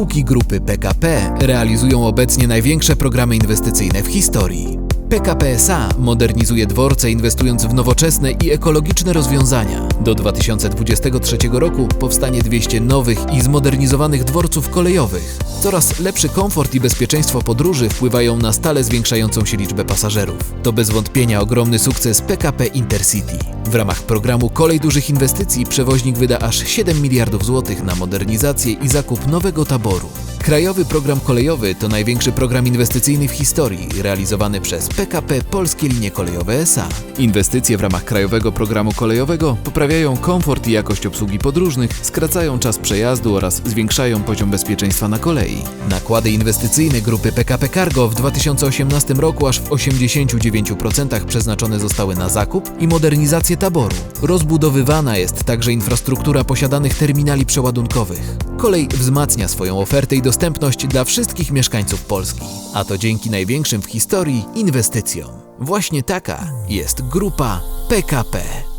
Spółki grupy PKP realizują obecnie największe programy inwestycyjne w historii. PKP SA modernizuje dworce inwestując w nowoczesne i ekologiczne rozwiązania. Do 2023 roku powstanie 200 nowych i zmodernizowanych dworców kolejowych. Coraz lepszy komfort i bezpieczeństwo podróży wpływają na stale zwiększającą się liczbę pasażerów. To bez wątpienia ogromny sukces PKP Intercity. W ramach programu Kolej Dużych Inwestycji przewoźnik wyda aż 7 miliardów złotych na modernizację i zakup nowego taboru. Krajowy Program Kolejowy to największy program inwestycyjny w historii, realizowany przez PKP Polskie Linie Kolejowe SA. Inwestycje w ramach Krajowego Programu Kolejowego poprawiają komfort i jakość obsługi podróżnych, skracają czas przejazdu oraz zwiększają poziom bezpieczeństwa na kolei. Nakłady inwestycyjne grupy PKP Cargo w 2018 roku aż w 89% przeznaczone zostały na zakup i modernizację taboru. Rozbudowywana jest także infrastruktura posiadanych terminali przeładunkowych. Kolej wzmacnia swoją ofertę i dostępność dla wszystkich mieszkańców Polski, a to dzięki największym w historii inwestycjom. Właśnie taka jest grupa PKP.